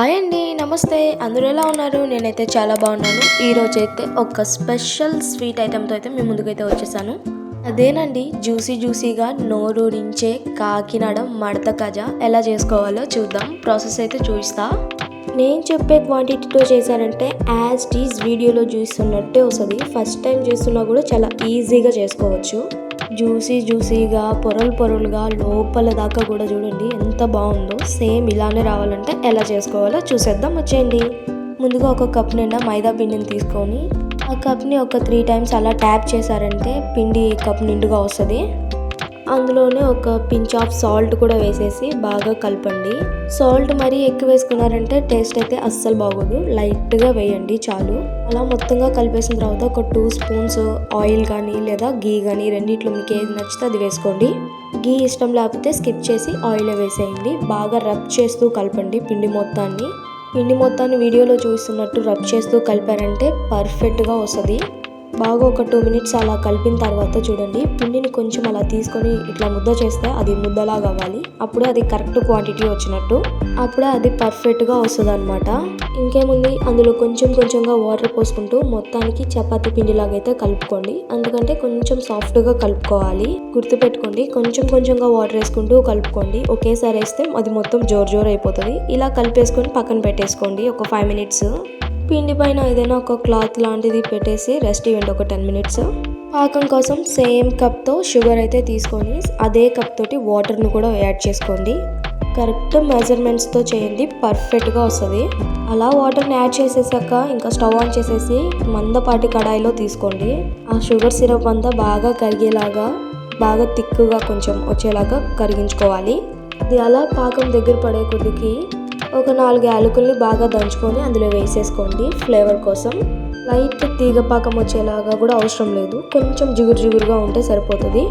Hi అండి నమస్తే. అందరూ ఎలా ఉన్నారు? నేనైతే చాలా బాగున్నాను. ఈరోజు అయితే ఒక స్పెషల్ స్వీట్ ఐటెంతో అయితే మీ ముందుకైతే వచ్చేసాను. అదేనండి జ్యూసీ జ్యూసీగా నోరూరించే కాకినాడ మడత కజ ఎలా చేసుకోవాలో చూద్దాం. ప్రాసెస్ అయితే చూపిస్తా. నేను చెప్పే క్వాంటిటీతో చేశానంటే యాజ్ టీజ్ వీడియోలో చూస్తున్నట్టే వస్తుంది. ఫస్ట్ టైం చేస్తున్నా కూడా చాలా ఈజీగా చేసుకోవచ్చు. జ్యూసీ జ్యూసీగా పొరలు పొరలుగా లోపల దాకా కూడా చూడండి ఎంత బాగుందో. సేమ్ ఇలానే రావాలంటే ఎలా చేసుకోవాలో చూసేద్దాం. వచ్చేయండి. ముందుగా ఒక కప్ నిండా మైదా పిండిని తీసుకొని ఆ కప్ని ఒక త్రీ టైమ్స్ అలా ట్యాప్ చేశారంటే పిండి కప్ నిండుగా వస్తుంది. అందులోనే ఒక పించ్ ఆఫ్ సాల్ట్ కూడా వేసేసి బాగా కలపండి. సాల్ట్ మరీ ఎక్కువ వేసుకున్నారంటే టేస్ట్ అయితే అస్సలు బాగోదు. లైట్గా వేయండి చాలు. అలా మొత్తంగా కలిపేసిన తర్వాత ఒక టూ స్పూన్స్ ఆయిల్ కానీ లేదా గీ కానీ రెండిట్లో మీకు ఏది నచ్చితే అది వేసుకోండి. గీ ఇష్టం లేకపోతే స్కిప్ చేసి ఆయిల్ వేసేయండి. బాగా రబ్ చేస్తూ కలపండి పిండి మొత్తాన్ని. పిండి మొత్తాన్ని వీడియోలో చూస్తున్నట్టు రబ్ చేస్తూ కలిపారంటే పర్ఫెక్ట్గా వస్తుంది. బాగా ఒక టూ మినిట్స్ అలా కలిపిన తర్వాత చూడండి పిండిని కొంచెం అలా తీసుకొని ఇట్లా ముద్ద చేస్తే అది ముద్దలాగా అవ్వాలి. అప్పుడే అది కరెక్ట్ క్వాంటిటీ వచ్చినట్టు. అప్పుడే అది పర్ఫెక్ట్గా వస్తుంది అనమాట ఇంకేముంది? అందులో కొంచెం కొంచెంగా వాటర్ పోసుకుంటూ మొత్తానికి చపాతీ పిండిలాగా అయితే కలుపుకోండి. ఎందుకంటే కొంచెం సాఫ్ట్గా కలుపుకోవాలి. గుర్తుపెట్టుకోండి కొంచెం కొంచెంగా వాటర్ వేసుకుంటూ కలుపుకోండి. ఒకేసారి వేస్తే అది మొత్తం జోర్ జోర్ అయిపోతుంది. ఇలా కలిపేసుకొని పక్కన పెట్టేసుకోండి ఒక ఫైవ్ మినిట్స్ పిండి పైన ఏదైనా ఒక క్లాత్ లాంటిది పెట్టేసి రెస్ట్ ఇవ్వండి ఒక టెన్ మినిట్స్. పాకం కోసం సేమ్ కప్తో షుగర్ అయితే తీసుకొని అదే కప్ తోటి వాటర్ను కూడా యాడ్ చేసుకోండి. కరెక్ట్ మెజర్మెంట్స్తో చేయండి పర్ఫెక్ట్గా వస్తుంది. అలా వాటర్ని యాడ్ చేసేసాక ఇంకా స్టవ్ ఆన్ చేసేసి మందపాటి కడాయిలో తీసుకోండి. ఆ షుగర్ సిరప్ అంతా బాగా కరిగేలాగా బాగా తిక్కుగా కొంచెం వచ్చేలాగా కరిగించుకోవాలి. ఇది అలా పాకం దగ్గర పడే కొద్దికి ఒక నాలుగు యాలకుల్ని బాగా దంచుకొని అందులో వేసేసుకోండి ఫ్లేవర్ కోసం. లైట్ తీగ పాకం వచ్చేలాగా కూడా అవసరం లేదు. కొంచెం జిగురు జిగురుగా ఉంటే సరిపోతుంది.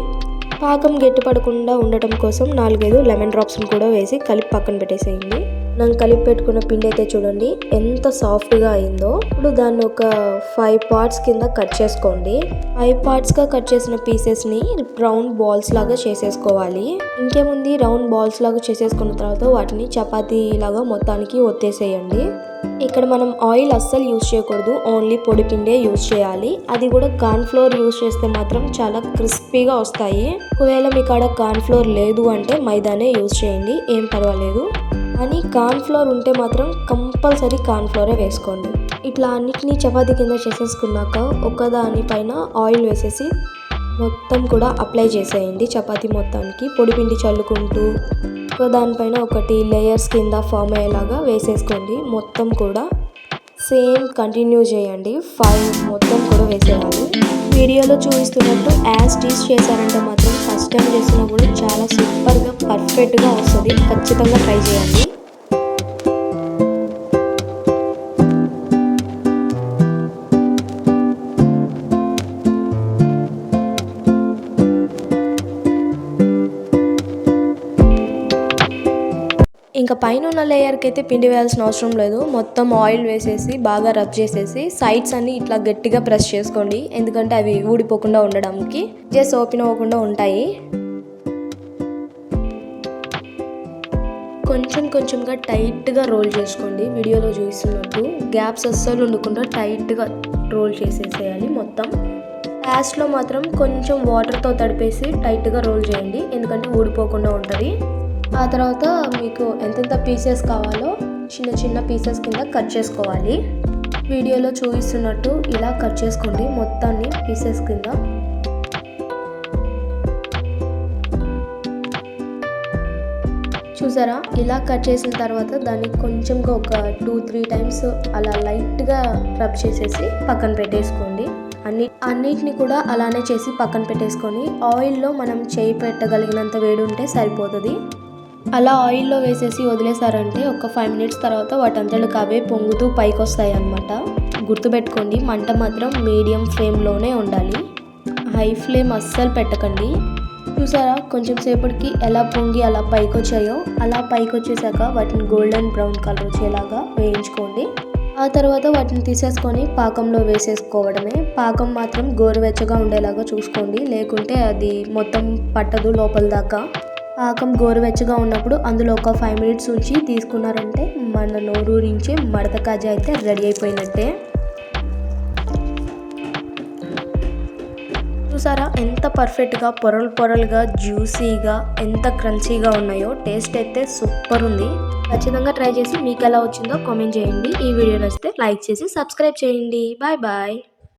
పాకం గట్టిపడకుండా ఉండటం కోసం నాలుగైదు లెమన్ డ్రాప్స్ని కూడా వేసి కలిపి పక్కన పెట్టేసేయండి. మనం కలిపి పెట్టుకున్న పిండి అయితే చూడండి ఎంత సాఫ్ట్గా అయిందో. ఇప్పుడు దాన్ని ఒక ఫైవ్ పార్ట్స్ కింద కట్ చేసుకోండి. ఫైవ్ పార్ట్స్గా కట్ చేసిన పీసెస్ని రౌండ్ బాల్స్ లాగా చేసేసుకోవాలి. ఇంకేముంది? రౌండ్ బాల్స్ లాగా చేసేసుకున్న తర్వాత వాటిని చపాతీ లాగా మొత్తానికి ఒత్తేసేయండి. ఇక్కడ మనం ఆయిల్ అస్సలు యూజ్ చేయకూడదు. ఓన్లీ పొడి పిండే యూజ్ చేయాలి. అది కూడా కార్న్ ఫ్లోర్ యూజ్ చేస్తే మాత్రం చాలా క్రిస్పీగా వస్తాయి. ఒకవేళ మీ కాడ ఫ్లోర్ లేదు అంటే మైదానే యూజ్ చేయండి. ఏం పర్వాలేదు. కానీ కార్న్ఫ్లోర్ ఉంటే మాత్రం కంపల్సరీ కార్న్ఫ్లోరే వేసుకోండి. ఇట్లా అన్నిటినీ చపాతీ కింద చేసేసుకున్నాక ఒకదాని పైన ఆయిల్ వేసేసి మొత్తం కూడా అప్లై చేసేయండి చపాతీ మొత్తానికి. పొడిపిండి చల్లుకుంటూ ఒకదానిపైన ఒకటి లేయర్స్ కింద ఫామ్ అయ్యేలాగా వేసేసుకోండి. మొత్తం కూడా సేమ్ కంటిన్యూ చేయండి. ఫైవ్ మొత్తం కూడా వేసేయాలి. వీడియోలో చూపిస్తున్నట్టు యాజ్ టీస్ చేశారంటే మాత్రం ఫస్ట్ టైం చేసినా కూడా చాలా సూపర్గా పర్ఫెక్ట్గా వస్తుంది. ఖచ్చితంగా ట్రై చేయండి. ఇంకా పైన ఉన్న లేయర్కి అయితే పిండి వేయాల్సిన అవసరం లేదు. మొత్తం ఆయిల్ వేసేసి బాగా రబ్ చేసేసి సైడ్స్ అన్ని ఇట్లా గట్టిగా ప్రెస్ చేసుకోండి. ఎందుకంటే అవి ఊడిపోకుండా ఉండడానికి. జస్ట్ ఓపెన్ అవ్వకుండా ఉంటాయి. కొంచెం కొంచెంగా టైట్గా రోల్ చేసుకోండి. వీడియోలో చూస్తున్నట్టు గ్యాప్స్ అస్సలు ఉండకుండా టైట్గా రోల్ చేసేసేయాలి మొత్తం. లాస్ట్లో మాత్రం కొంచెం వాటర్తో తడిపేసి టైట్గా రోల్ చేయండి. ఎందుకంటే ఊడిపోకుండా ఉంటుంది. ఆ తర్వాత మీకు ఎంతెంత పీసెస్ కావాలో చిన్న చిన్న పీసెస్ కింద కట్ చేసుకోవాలి. వీడియోలో చూపిస్తున్నట్టు ఇలా కట్ చేసుకోండి. మొత్తాన్ని పీసెస్ కింద. చూసారా? ఇలా కట్ చేసిన తర్వాత దాన్ని కొంచెంగా ఒక టూ త్రీ టైమ్స్ అలా లైట్గా రబ్ చేసేసి పక్కన పెట్టేసుకోండి. అన్ని అన్నిటిని కూడా అలానే చేసి పక్కన పెట్టేసుకొని ఆయిల్లో మనం చేయి పెట్టగలిగినంత వేడి ఉంటే సరిపోతుంది. అలా ఆయిల్లో వేసేసి వదిలేసారంటే ఒక ఫైవ్ మినిట్స్ తర్వాత వాటంతటికి అవే పొంగుతూ పైకి వస్తాయి అన్నమాట గుర్తుపెట్టుకోండి మంట మాత్రం మీడియం ఫ్లేమ్లోనే ఉండాలి. హై ఫ్లేమ్ అస్సలు పెట్టకండి. చూసారా కొంచెం సేపటికి ఎలా పొంగి అలా పైకి వచ్చాయో అలా పైకి వచ్చేసాక వాటిని గోల్డెన్ బ్రౌన్ కలర్ వచ్చేలాగా వేయించుకోండి. ఆ తర్వాత వాటిని తీసేసుకొని పాకంలో వేసేసుకోవడమే. పాకం మాత్రం గోరువెచ్చగా ఉండేలాగా చూసుకోండి లేకుంటే అది మొత్తం పట్టదు లోపల దాకా. పాకం గోరువెచ్చగా ఉన్నప్పుడు అందులో ఒక ఫైవ్ మినిట్స్ ఉంచి తీసుకున్నారంటే మన నోరూరించే మడత కాజా అయితే రెడీ అయిపోయినట్టే. చూసారా ఎంత పర్ఫెక్ట్గా పొరలు పొరలుగా జ్యూసీగా ఎంత క్రంచీగా ఉన్నాయో టేస్ట్ అయితే సూపర్ ఉంది. ఖచ్చితంగా ట్రై చేసి మీకు ఎలా వచ్చిందో కామెంట్ చేయండి. ఈ వీడియో నచ్చితే లైక్ చేసి సబ్స్క్రైబ్ చేయండి. Bye bye